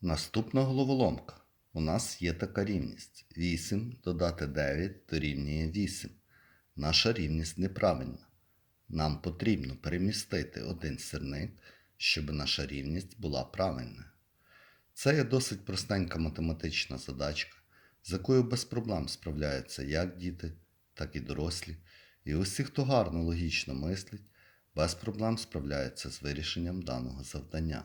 Наступна головоломка. У нас є така рівність. 8 додати 9 дорівнює 8. Наша рівність неправильна. Нам потрібно перемістити один сірник, щоб наша рівність була правильною. Це є досить простенька математична задачка, з якою без проблем справляються як діти, так і дорослі. І усі, хто гарно логічно мислить, без проблем справляються з вирішенням даного завдання.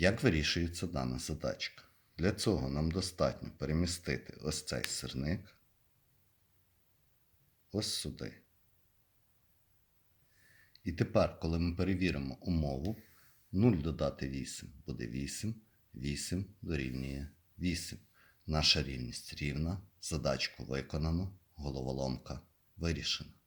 Як вирішується дана задачка? Для цього нам достатньо перемістити ось цей сирник ось сюди. І тепер, коли ми перевіримо умову, 0 додати 8 буде 8, 8 дорівнює 8. Наша рівність рівна, задачку виконано, головоломка вирішена.